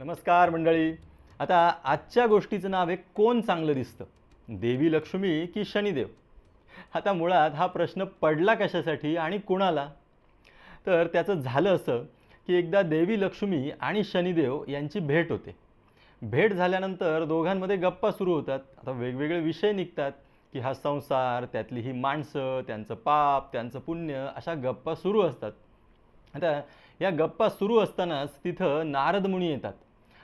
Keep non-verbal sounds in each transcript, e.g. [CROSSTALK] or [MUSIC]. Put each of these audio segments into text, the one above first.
नमस्कार मंडळी. आता आजच्या गोष्टीचं नाव आहे कोण चांगलं दिसतं? देवी लक्ष्मी की शनिदेव? आता मुळात हा प्रश्न पडला कशासाठी आणि कुणाला? तर त्याचं झालं असं की एकदा देवी लक्ष्मी आणि शनिदेव यांची भेट होते. भेट झाल्यानंतर दोघांमध्ये गप्पा सुरू होतात. आता वेगवेगळे विषय निघतात की हा संसार त्यातली ही माणसं त्यांचं पाप त्यांचं पुण्य अशा गप्पा सुरू असतात. आता या गप्पा सुरू असतानाच तिथं नारद मुनी येतात.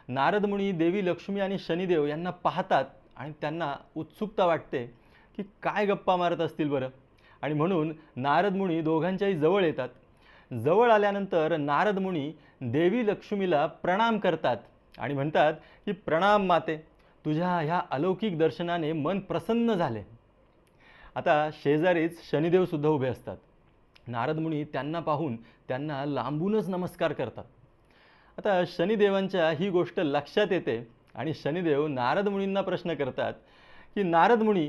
नारदमुनी देवी लक्ष्मी आणि शनिदेव यांना पाहतात आणि त्यांना उत्सुकता वाटते की काय गप्पा मारत असतील बरं. आणि म्हणून नारदमुनी दोघांच्याही जवळ येतात. जवळ आल्यानंतर नारदमुनी देवी लक्ष्मीला प्रणाम करतात आणि म्हणतात की प्रणाम माते तुझ्या ह्या अलौकिक दर्शनाने मन प्रसन्न झाले. आता शेजारीच शनिदेवसुद्धा उभे असतात. नारदमुनी त्यांना पाहून त्यांना लांबूनच नमस्कार करतात. आता शनिदेवांच्या ही गोष्ट लक्षात येते आणि शनिदेव नारद मुनींना प्रश्न करतात की नारद मुनी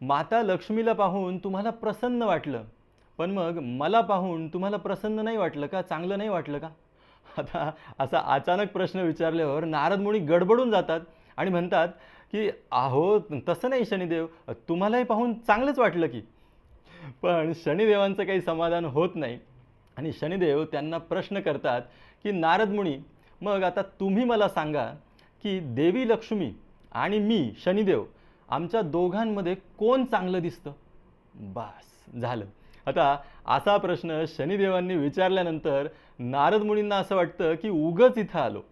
माता लक्ष्मीला पाहून तुम्हाला प्रसन्न वाटलं पण मग मला पाहून तुम्हाला प्रसन्न नाही वाटलं का? चांगलं नाही वाटलं का? आता असा अचानक प्रश्न विचारल्यावर नारद मुनी गडबडून जातात आणि म्हणतात की अहो तसं नाही शनिदेव तुम्हालाही पाहून चांगलंच वाटलं की. पण शनिदेवांचं काही समाधान होत नाही. आणि शनिदेव त्यांना प्रश्न करतात की नारद मुनी मग आता तुम्ही मला सांगा की देवी लक्ष्मी आणि मी शनिदेव आमच्या दोघांमध्ये कोण चांगलं दिसतं? बास झालं. आता असा प्रश्न शनिदेवांनी विचारल्यानंतर नारद मुनींना असं वाटतं की उगच इथं आलो.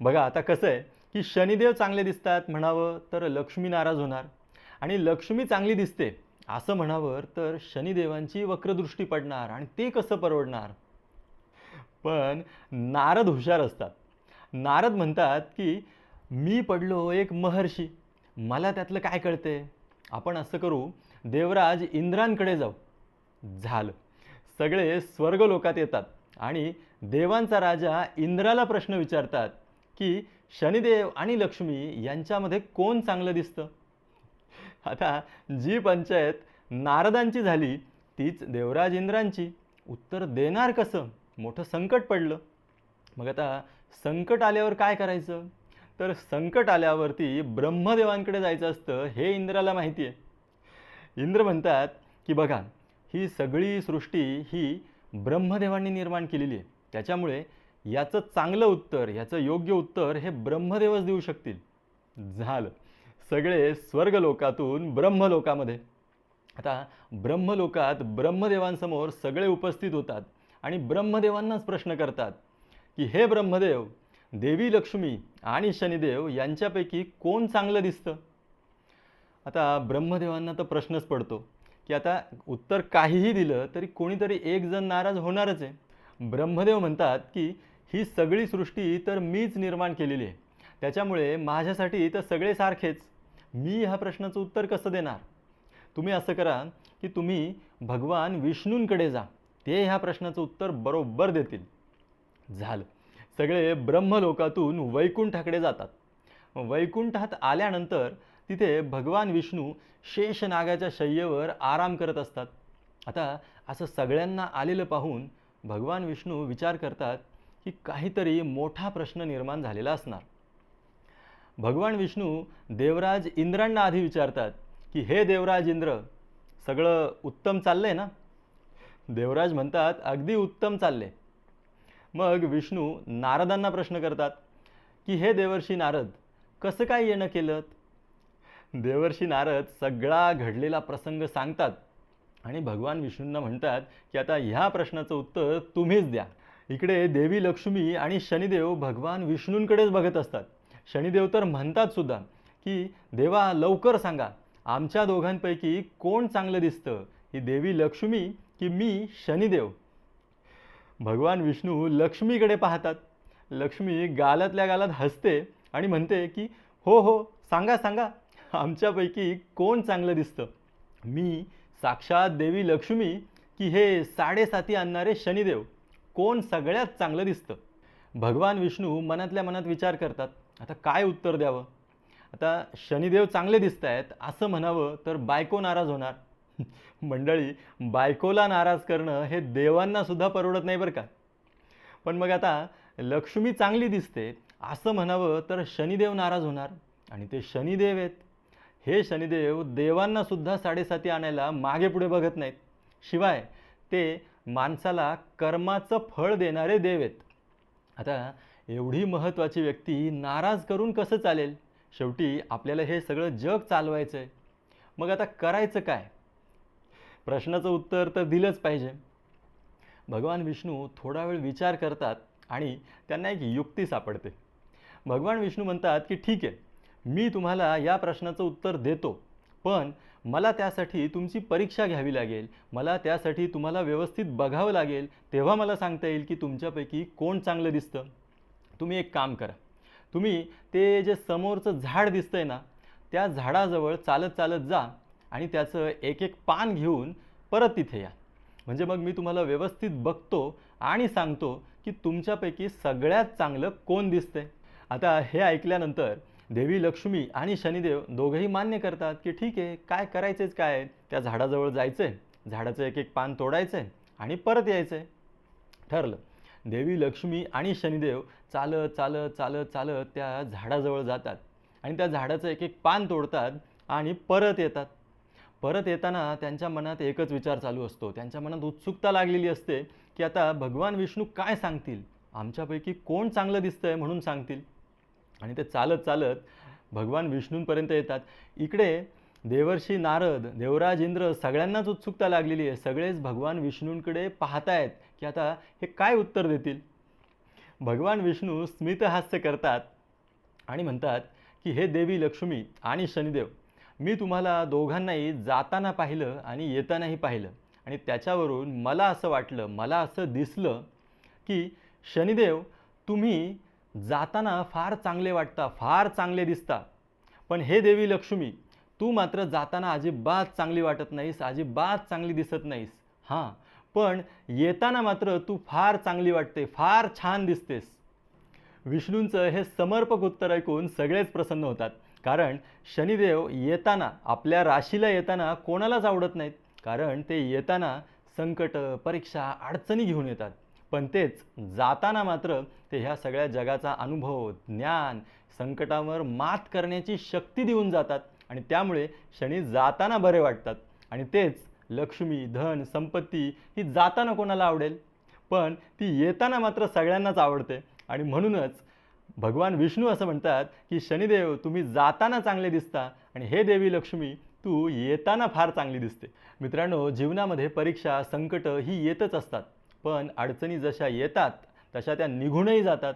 बघा आता कसं आहे की शनिदेव चांगले दिसतात म्हणावं तर लक्ष्मी नाराज होणार. आणि लक्ष्मी चांगली दिसते असं म्हणावं तर शनिदेवांची वक्रदृष्टी पडणार आणि ते कसं परवडणार? पण नारद हुशार असतात. नारद म्हणतात की मी पडलो एक महर्षी. मला त्यातलं काय कळते आपण असं करू देवराज इंद्रांकडे जाऊ. झालं. सगळे स्वर्गलोकात येतात आणि देवांचा राजा इंद्राला प्रश्न विचारतात की शनिदेव आणि लक्ष्मी यांच्यामध्ये कोण चांगलं दिसतं? आता जी पंचायत नारदांची झाली तीच देवराज इंद्रांची. उत्तर देणार कसं? मोठं संकट पडलं. मग आता संकट आल्यावर काय करायचं? तर संकट आल्यावरती ब्रह्मदेवांकडे जायचं असतं हे इंद्राला माहिती आहे. इंद्र म्हणतात की बघा ही सगळी सृष्टी ही ब्रह्मदेवांनी निर्माण केलेली आहे. त्याच्यामुळे याचं चांगलं उत्तर याचं योग्य उत्तर हे ब्रह्मदेवच देऊ शकतील. झालं. सगळे स्वर्गलोकातून ब्रह्मलोकामध्ये. आता ब्रह्मलोकात ब्रह्मदेवांसमोर सगळे उपस्थित होतात आणि ब्रह्मदेवांनाच प्रश्न करतात की हे ब्रह्मदेव देवी लक्ष्मी आणि शनिदेव यांच्यापैकी कोण चांगलं दिसतं? आता ब्रह्मदेवांना तर प्रश्नच पडतो की आता उत्तर काहीही दिलं तरी कोणीतरी एक जण नाराज होणारच आहे. ब्रह्मदेव म्हणतात की ही सगळी सृष्टी तर मीच निर्माण केलेली आहे. त्याच्यामुळे माझ्यासाठी तर सगळे सारखेच. मी ह्या प्रश्नाचं उत्तर कसं देणार? तुम्ही असं करा की तुम्ही भगवान विष्णूंकडे जा. ते ह्या प्रश्नाचं उत्तर बरोबर देतील. झालं. सगळे ब्रह्मलोकातून वैकुंठाकडे जातात. वैकुंठात आल्यानंतर तिथे भगवान विष्णू शेषनागाच्या शय्येवर आराम करत असतात. आता असं सगळ्यांना आलेलं पाहून भगवान विष्णू विचार करतात की काहीतरी मोठा प्रश्न निर्माण झालेला असणार. भगवान विष्णू देवराज इंद्रांना आधी विचारतात की हे देवराज इंद्र सगळं उत्तम चाललंय ना? देवराज म्हणतात अगदी उत्तम चालले मग विष्णू नारदांना प्रश्न करतात की हे देवर्षी नारद कसं काय येणं केलं? देवर्षी नारद सगळा घडलेला प्रसंग सांगतात आणि भगवान विष्णूंना म्हणतात की आता ह्या प्रश्नाचं उत्तर तुम्हीच द्या. इकडे देवी लक्ष्मी आणि शनिदेव भगवान विष्णूंकडेच बघत असतात. शनिदेव तर म्हणतात सुद्धा की देवा लवकर सांगा आमच्या दोघांपैकी कोण चांगलं दिसतं? ही देवी लक्ष्मी की मी शनिदेव? भगवान विष्णू लक्ष्मीकडे पाहतात. लक्ष्मी गालातल्या गालात हसते आणि म्हणते की हो हो सांगा सांगा आमच्यापैकी कोण चांगलं दिसतं? मी साक्षात देवी लक्ष्मी की हे साडेसाती आणणारे शनिदेव. कोण सगळ्यात चांगलं दिसतं? भगवान विष्णू मनातल्या मनात विचार करतात. आता काय उत्तर द्यावं? आता शनिदेव चांगले दिसत आहेत असं म्हणावं तर बायको नाराज होणार. [LAUGHS] मंडळी बायकोला नाराज करणं हे देवांनासुद्धा परवडत नाही बरं का? पण मग आता लक्ष्मी चांगली दिसते असं म्हणावं तर शनिदेव नाराज होणार. आणि ते शनिदेव आहेत. हे शनिदेव देवांनासुद्धा साडेसाती आणायला मागे पुढे बघत नाहीत. शिवाय ते माणसाला कर्माचं फळ देणारे देव आहेत. आता एवढी महत्त्वाची व्यक्ती नाराज करून कसं चालेल? शेवटी आपल्याला हे सगळं जग चालवायचं आहे मग आता करायचं काय? प्रश्नाचं उत्तर तर दिलंच पाहिजे. भगवान विष्णू थोडा वेळ विचार करतात आणि त्यांना एक युक्ती सापडते. भगवान विष्णू म्हणतात की ठीक आहे मी तुम्हाला या प्रश्नाचं उत्तर देतो पण मला त्यासाठी तुमची परीक्षा घ्यावी लागेल. मला त्यासाठी तुम्हाला व्यवस्थित बघावं लागेल. तेव्हा मला सांगता येईल की तुमच्यापैकी कोण चांगलं दिसतं. तुम्ही एक काम करा. तुम्ही ते जे समोरचं झाड दिसतं आहे ना त्या झाडाजवळ चालत चालत जा आणि त्याचं एक एक पान घेऊन परत तिथे या. म्हणजे मग मी तुम्हाला व्यवस्थित बघतो आणि सांगतो की तुमच्यापैकी सगळ्यात चांगलं कोण दिसतंय. आता हे ऐकल्यानंतर देवी लक्ष्मी आणि शनिदेव दोघंही मान्य करतात की ठीक आहे काय करायचंच काय? त्या झाडाजवळ जायचं आहे झाडाचं एक एक पान तोडायचं आहे आणि परत यायचं आहे ठरलं. देवी लक्ष्मी आणि शनिदेव चालत चालत चालत चालत त्या झाडाजवळ जातात. आणि त्या झाडाचं एक एक पान तोडतात आणि परत येतात. परत येताना त्यांच्या मनात एकच विचार चालू असतो. त्यांच्या मनात उत्सुकता लागलेली असते की आता भगवान विष्णू काय सांगतील? आमच्यापैकी कोण चांगलं दिसतंय म्हणून सांगतील? आणि ते चालत चालत भगवान विष्णूंपर्यंत येतात. इकडे देवर्षी नारद देवराज इंद्र सगळ्यांनाच उत्सुकता लागलेली आहे. सगळेच भगवान विष्णूंकडे पाहतायत. की आता हे काय उत्तर देतील? भगवान विष्णू स्मितहास्य करतात आणि म्हणतात की हे देवी लक्ष्मी आणि शनिदेव मी तुम्हाला दोघांनाही जाताना पाहिलं आणि येतानाही पाहिलं. आणि त्याच्यावरून मला असं वाटलं मला असं दिसलं की शनिदेव तुम्ही जाताना फार चांगले वाटता फार चांगले दिसता. पण हे देवी लक्ष्मी तू मात्र जाताना अजिबात चांगली वाटत नाहीस अजिबात चांगली दिसत नाहीस. हां पण येताना मात्र तू फार चांगली वाटते फार छान दिसतेस. विष्णूंचं हे समर्पक उत्तर ऐकून सगळेच प्रसन्न होतात. कारण शनिदेव येताना आपल्या राशीला येताना कोणालाच आवडत नाहीत. कारण ते येताना संकट परीक्षा अडचणी घेऊन येतात. पण तेच जाताना मात्र ते ह्या सगळ्या जगाचा अनुभव ज्ञान संकटावर मात करण्याची शक्ती देऊन जातात. आणि त्यामुळे शनी जाताना बरे वाटतात. आणि तेच लक्ष्मी धन संपत्ती ही जाताना कोणाला आवडेल? पण ती येताना मात्र सगळ्यांनाच आवडते. आणि म्हणूनच भगवान विष्णू असं म्हणतात की शनिदेव तुम्ही जाताना चांगले दिसता आणि हे देवी लक्ष्मी तू येताना फार चांगली दिसते. मित्रांनो जीवनामध्ये परीक्षा संकट ही येतच असतात. पण अडचणी जशा येतात तशा त्या निघूनही जातात.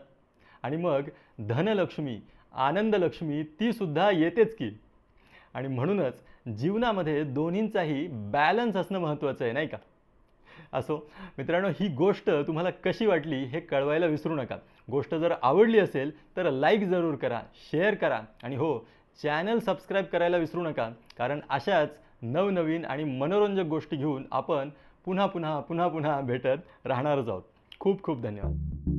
आणि मग धनलक्ष्मी आनंदलक्ष्मी तीसुद्धा येतेच की. आणि म्हणूनच जीवनामध्ये दोन्हींचाही बॅलन्स असणं महत्त्वाचं आहे नाही का? असो मित्रांनो ही गोष्ट तुम्हाला कशी वाटली हे कळवायला विसरू नका. गोष्ट जर आवडली असेल तर लाईक जरूर करा शेअर करा आणि हो चॅनल सबस्क्राईब करायला विसरू नका कारण अशाच नवनवीन आणि मनोरंजक गोष्टी घेऊन आपण पुन्हा पुन्हा पुन्हा पुन्हा भेटत राहणारच आहोत. खूप खूप धन्यवाद.